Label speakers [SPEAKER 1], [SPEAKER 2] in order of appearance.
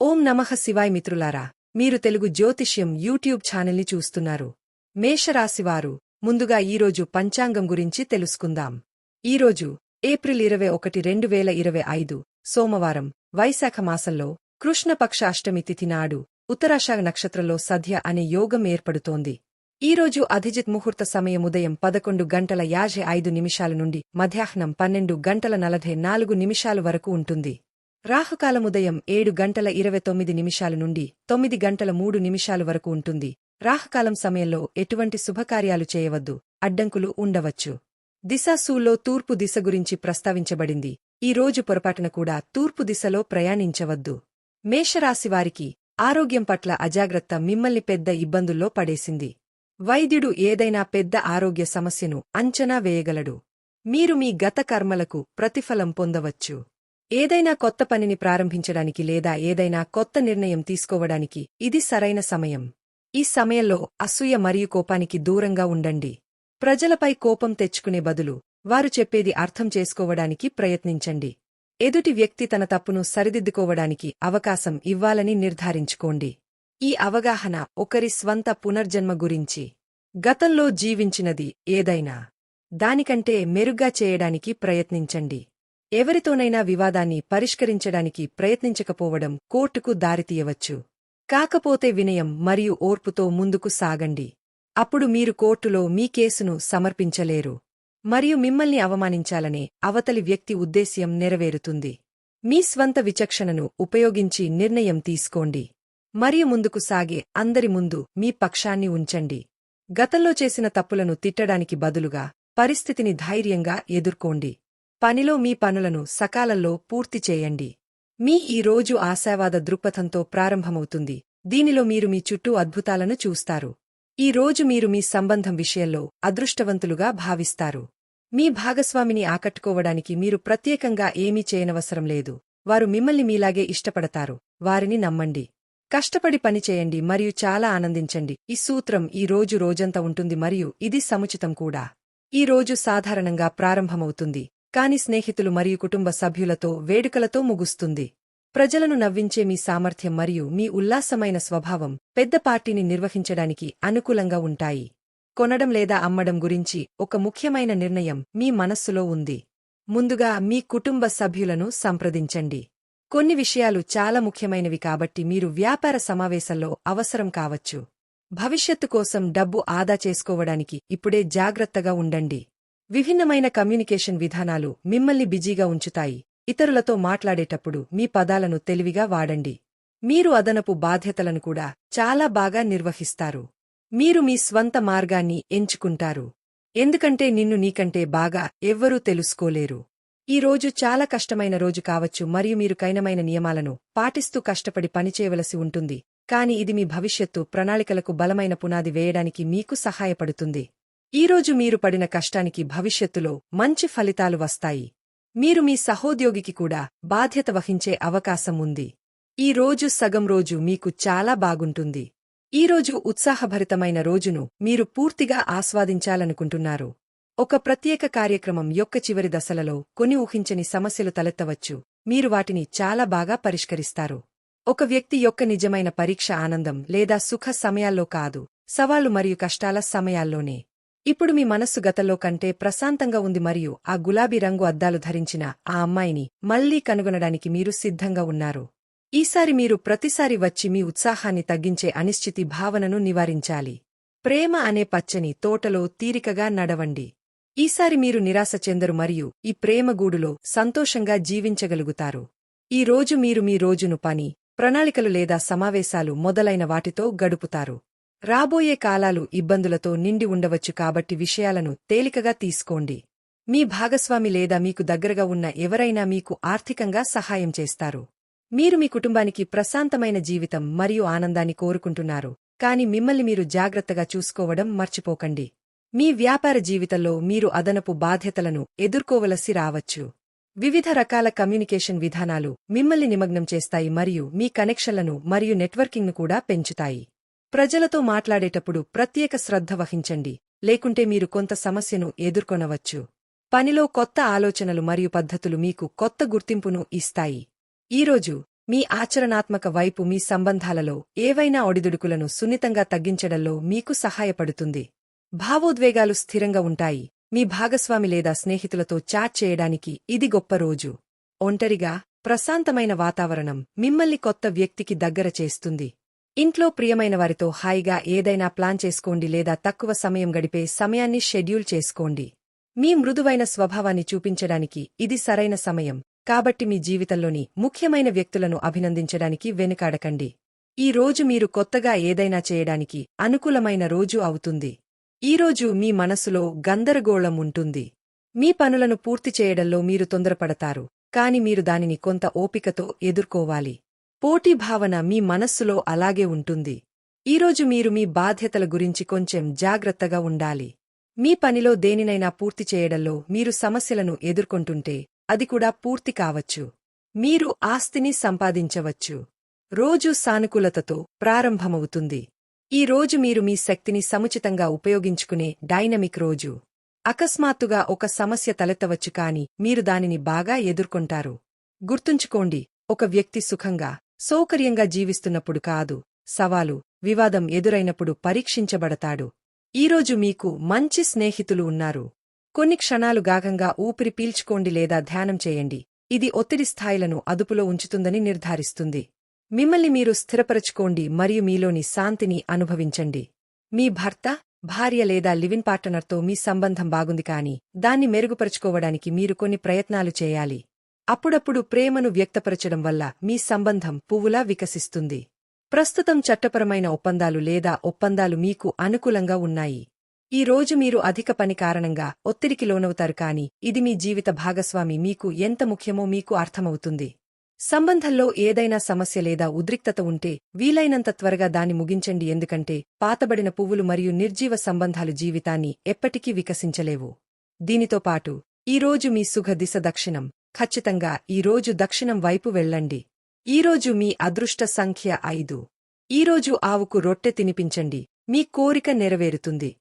[SPEAKER 1] ఓం నమః శివాయ్ మిత్రులారా మీరు తెలుగు జ్యోతిష్యం యూట్యూబ్ ఛానల్ని చూస్తున్నారు. మేషరాశివారు ముందుగా ఈరోజు పంచాంగం గురించి తెలుసుకుందాం. ఈరోజు ఏప్రిల్ ఇరవై ఒకటి రెండు వేల ఇరవై ఐదు సోమవారం వైశాఖ మాసంలో కృష్ణపక్ష అష్టమి తిథి నాడు ఉత్తరాషాఢ నక్షత్రంలో సద్య అనే యోగం ఏర్పడుతోంది. ఈరోజు అధిజిత్ ముహూర్త సమయం ఉదయం పదకొండు గంటల యాభై ఐదు నిమిషాల నుండి మధ్యాహ్నం పన్నెండు గంటల నలభై నాలుగు నిమిషాల వరకు ఉంటుంది. రాహుకాలముదయం ఏడు గంటల ఇరవై తొమ్మిది నిమిషాల నుండి తొమ్మిది గంటల మూడు నిమిషాల వరకు ఉంటుంది. రాహుకాలం సమయంలో ఎటువంటి శుభకార్యాలు చేయవద్దు అడ్డంకులు ఉండవచ్చు. దిశాసూల్లో తూర్పు దిశ గురించి ప్రస్తావించబడింది. ఈ రోజు పొరపాటున కూడా తూర్పు దిశలో ప్రయాణించవద్దు. మేషరాశివారికి ఆరోగ్యం పట్ల అజాగ్రత్త మిమ్మల్ని పెద్ద ఇబ్బందుల్లో పడేసింది. వైద్యుడు ఏదైనా పెద్ద ఆరోగ్య సమస్యను అంచనా వేయగలడు. మీరు మీ గత కర్మలకు ప్రతిఫలం పొందవచ్చు. ఏదైనా కొత్త పనిని ప్రారంభించడానికి లేదా ఏదైనా కొత్త నిర్ణయం తీసుకోవడానికి ఇది సరైన సమయం. ఈ సమయంలో అసూయ మరియు కోపానికి దూరంగా ఉండండి. ప్రజలపై కోపం తెచ్చుకునే బదులు వారు చెప్పేది అర్థం చేసుకోవడానికి ప్రయత్నించండి. ఎదుటి వ్యక్తి తన తప్పును సరిదిద్దుకోవడానికి అవకాశం ఇవ్వాలని నిర్ధారించుకోండి. ఈ అవగాహన ఒకరి స్వంత పునర్జన్మ గురించి గతంలో జీవించినది ఏదైనా దానికంటే మెరుగ్గా చేయడానికి ప్రయత్నించండి. ఎవరితోనైనా వివాదాన్ని పరిష్కరించడానికి ప్రయత్నించకపోవడం కోర్టుకు దారితీయవచ్చు. కాకపోతే వినయం మరియు ఓర్పుతో ముందుకు సాగండి. అప్పుడు మీరు కోర్టులో మీ కేసును సమర్పించలేరు. మరియు మిమ్మల్ని అవమానించాలనే అవతలి వ్యక్తి ఉద్దేశ్యం నెరవేరుతుంది. మీ స్వంత విచక్షణను ఉపయోగించి నిర్ణయం తీసుకోండి. మరియు ముందుకు సాగే అందరి ముందు మీ పక్షాన్ని ఉంచండి. గతంలో చేసిన తప్పులను తిట్టడానికి బదులుగా పరిస్థితిని ధైర్యంగా ఎదుర్కోండి. పనిలో మీ పనులను సకాలంలో పూర్తి చేయండి. మీ ఈ రోజు ఆశావాద దృక్పథంతో ప్రారంభమవుతుంది. దీనిలో మీరు మీ చుట్టూ అద్భుతాలను చూస్తారు. ఈ రోజు మీరు మీ సంబంధం విషయంలో అదృష్టవంతులుగా భావిస్తారు. మీ భాగస్వామిని ఆకట్టుకోవడానికి మీరు ప్రత్యేకంగా ఏమీ చేయనవసరం లేదు. వారు మిమ్మల్ని మీలాగే ఇష్టపడతారు. వారిని నమ్మండి. కష్టపడి పనిచేయండి మరియు చాలా ఆనందించండి. ఈ సూత్రం ఈ రోజు రోజంతా ఉంటుంది మరియు ఇది సముచితం కూడా. ఈ రోజు సాధారణంగా ప్రారంభమవుతుంది. కాని స్నేహితులు మరియు కుటుంబ సభ్యులతో వేడుకలతో ముగుస్తుంది. ప్రజలను నవ్వించే మీ సామర్థ్యం మరియు మీ ఉల్లాసమైన స్వభావం పెద్ద పార్టీని నిర్వహించడానికి అనుకూలంగా ఉంటాయి. కొనడం లేదా అమ్మడం గురించి ఒక ముఖ్యమైన నిర్ణయం మీ మనస్సులో ఉంది. ముందుగా మీ కుటుంబ సభ్యులను సంప్రదించండి. కొన్ని విషయాలు చాలా ముఖ్యమైనవి కాబట్టి మీరు వ్యాపార సమావేశంలో అవసరం కావచ్చు. భవిష్యత్తు కోసం డబ్బు ఆదా చేసుకోవడానికి ఇప్పుడే జాగ్రత్తగా ఉండండి. విభిన్నమైన కమ్యూనికేషన్ విధానాలు మిమ్మల్ని బిజీగా ఉంచుతాయి. ఇతరులతో మాట్లాడేటప్పుడు మీ పదాలను తెలివిగా వాడండి. మీరు అదనపు బాధ్యతలను కూడా చాలా బాగా నిర్వహిస్తారు. మీరు మీ స్వంత మార్గాన్ని ఎంచుకుంటారు. ఎందుకంటే నిన్ను నీకంటే బాగా ఎవ్వరూ తెలుసుకోలేరు. ఈ రోజు చాలా కష్టమైన రోజు కావచ్చు మరియు మీరు కైనమైన నియమాలను పాటిస్తూ కష్టపడి పనిచేయవలసి ఉంటుంది. కాని ఇది మీ భవిష్యత్తు ప్రణాళికలకు బలమైన పునాది వేయడానికి మీకు సహాయపడుతుంది. ఈరోజు మీరు పడిన కష్టానికి భవిష్యత్తులో మంచి ఫలితాలు వస్తాయి. మీరు మీ సహోద్యోగికి కూడా బాధ్యత వహించే అవకాశం ఉంది. ఈ రోజు సగం రోజు మీకు చాలా బాగుంటుంది. ఈరోజు ఉత్సాహభరితమైన రోజును మీరు పూర్తిగా ఆస్వాదించాలనుకుంటున్నారు. ఒక ప్రత్యేక కార్యక్రమం యొక్క చివరి దశలలో కొన్ని ఊహించని సమస్యలు తలెత్తవచ్చు. మీరు వాటిని చాలా బాగా పరిష్కరిస్తారు. ఒక వ్యక్తి యొక్క నిజమైన పరీక్ష ఆనందం లేదా సుఖ సమయాల్లో కాదు. సవాళ్ళు మరియు కష్టాల సమయాల్లోనే. ఇప్పుడు మీ మనస్సు గతంలో కంటే ప్రశాంతంగా ఉంది మరియు ఆ గులాబీ రంగు అద్దాలు ధరించిన ఆ అమ్మాయిని మళ్ళీ కనుగొనడానికి మీరు సిద్ధంగా ఉన్నారు. ఈసారి మీరు ప్రతిసారి వచ్చి మీ ఉత్సాహాన్ని తగ్గించే అనిశ్చితి భావనను నివారించాలి. ప్రేమ అనే పచ్చని తోటలో తీరికగా నడవండి. ఈసారి మీరు నిరాశ చెందరు మరియు ఈ ప్రేమగూడులో సంతోషంగా జీవించగలుగుతారు. ఈ రోజు మీరు మీ రోజును పని ప్రణాళికలు లేదా సమావేశాలు మొదలైన వాటితో గడుపుతారు. రాబోయే కాలాలు ఇబ్బందులతో నిండి ఉండవచ్చు కాబట్టి విషయాలను తేలికగా తీసుకోండి. మీ భాగస్వామి లేదా మీకు దగ్గరగా ఉన్న ఎవరైనా మీకు ఆర్థికంగా సహాయం చేస్తారు. మీరు మీ కుటుంబానికి ప్రశాంతమైన జీవితం మరియు ఆనందాన్ని కోరుకుంటున్నారు కాని మిమ్మల్ని మీరు జాగ్రత్తగా చూసుకోవడం మర్చిపోకండి. మీ వ్యాపార జీవితంలో మీరు అదనపు బాధ్యతలను ఎదుర్కోవలసి రావచ్చు. వివిధ రకాల కమ్యూనికేషన్ విధానాలు మిమ్మల్ని నిమగ్నం చేస్తాయి మరియు మీ కనెక్షన్లను మరియు నెట్వర్కింగ్ను కూడా పెంచుతాయి. ప్రజలతో మాట్లాడేటప్పుడు ప్రత్యేక శ్రద్ధ వహించండి లేకుంటే మీరు కొంత సమస్యను ఎదుర్కొనవచ్చు. పనిలో కొత్త ఆలోచనలు మరియు పద్ధతులు మీకు కొత్త గుర్తింపును ఇస్తాయి. ఈరోజు మీ ఆచరణాత్మక వైపు మీ సంబంధాలలో ఏవైనా ఒడిదుడుకులను సున్నితంగా తగ్గించడంలో మీకు సహాయపడుతుంది. భావోద్వేగాలు స్థిరంగా ఉంటాయి. మీ భాగస్వామి లేదా స్నేహితులతో చాట్ చేయడానికి ఇది గొప్ప రోజు. ఒంటరిగా ప్రశాంతమైన వాతావరణం మిమ్మల్ని కొత్త వ్యక్తికి దగ్గర చేస్తుంది. ఇంట్లో ప్రియమైన వారితో హాయిగా ఏదైనా ప్లాన్ చేసుకోండి లేదా తక్కువ సమయం గడిపే సమయాన్ని షెడ్యూల్ చేసుకోండి. మీ మృదువైన స్వభావాన్ని చూపించడానికి ఇది సరైన సమయం. కాబట్టి మీ జీవితంలోని ముఖ్యమైన వ్యక్తులను అభినందించడానికి వెనుకాడకండి. ఈ రోజు మీరు కొత్తగా ఏదైనా చేయడానికి అనుకూలమైన రోజు అవుతుంది. ఈరోజు మీ మనసులో గందరగోళం ఉంటుంది. మీ పనులను పూర్తి చేయడంలో మీరు తొందరపడతారు. కాని మీరు దానిని కొంత ఓపికతో ఎదుర్కోవాలి. పోటీ భావన మీ మనస్సులో అలాగే ఉంటుంది. ఈరోజు మీరు మీ బాధ్యతల గురించి కొంచెం జాగ్రత్తగా ఉండాలి. మీ పనిలో దేనినైనా పూర్తి చేయడంలో మీరు సమస్యలను ఎదుర్కొంటుంటే అది కూడా పూర్తి కావచ్చు. మీరు ఆస్తిని సంపాదించవచ్చు. రోజు సానుకూలతతో ప్రారంభమవుతుంది. ఈ రోజు మీరు మీ శక్తిని సముచితంగా ఉపయోగించుకునే డైనమిక్ రోజు. అకస్మాత్తుగా ఒక సమస్య తలెత్తవచ్చు కాని మీరు దానిని బాగా ఎదుర్కొంటారు. గుర్తుంచుకోండి ఒక వ్యక్తి సుఖంగా సౌకర్యంగా జీవిస్తున్నప్పుడు కాదు. సవాలు వివాదం ఎదురైనప్పుడు పరీక్షించబడతాడు. ఈరోజు మీకు మంచి స్నేహితులు ఉన్నారు. కొన్ని క్షణాలు గాగంగా ఊపిరి పీల్చుకోండి లేదా ధ్యానం చేయండి. ఇది ఒత్తిడి స్థాయిలను అదుపులో ఉంచుతుందని నిర్ధారిస్తుంది. మిమ్మల్ని మీరు స్థిరపరచుకోండి మరియు మీలోని శాంతిని అనుభవించండి. మీ భర్త భార్య లేదా లివిన్ పార్టనర్తో మీ సంబంధం బాగుంది కాని దాన్ని మెరుగుపరుచుకోవడానికి మీరు కొన్ని ప్రయత్నాలు చేయాలి. అప్పుడప్పుడు ప్రేమను వ్యక్తపరచడం వల్ల మీ సంబంధం పువ్వులా వికసిస్తుంది. ప్రస్తుతం చట్టపరమైన ఒప్పందాలు లేదా ఒప్పందాలు మీకు అనుకూలంగా ఉన్నాయి. ఈ రోజు మీరు అధిక పని కారణంగా ఒత్తిడికి లోనవుతారు కాని ఇది మీ జీవిత భాగస్వామి మీకు ఎంత ముఖ్యమో మీకు అర్థమవుతుంది. సంబంధంలో ఏదైనా సమస్య లేదా ఉద్రిక్తత ఉంటే వీలైనంత త్వరగా దాన్ని ముగించండి ఎందుకంటే పాతబడిన పువ్వులు మరియు నిర్జీవ సంబంధాలు జీవితాన్ని ఎప్పటికీ వికసించలేవు. దీనితో పాటు ఈరోజు మీ సుఖ దిశ దక్షిణం. ఖచ్చితంగా ఈరోజు దక్షిణం వైపు వెళ్ళండి. ఈరోజు మీ అదృష్ట సంఖ్య ఐదు. ఈరోజు ఆవుకు రొట్టె తినిపించండి. మీ కోరిక నెరవేరుతుంది.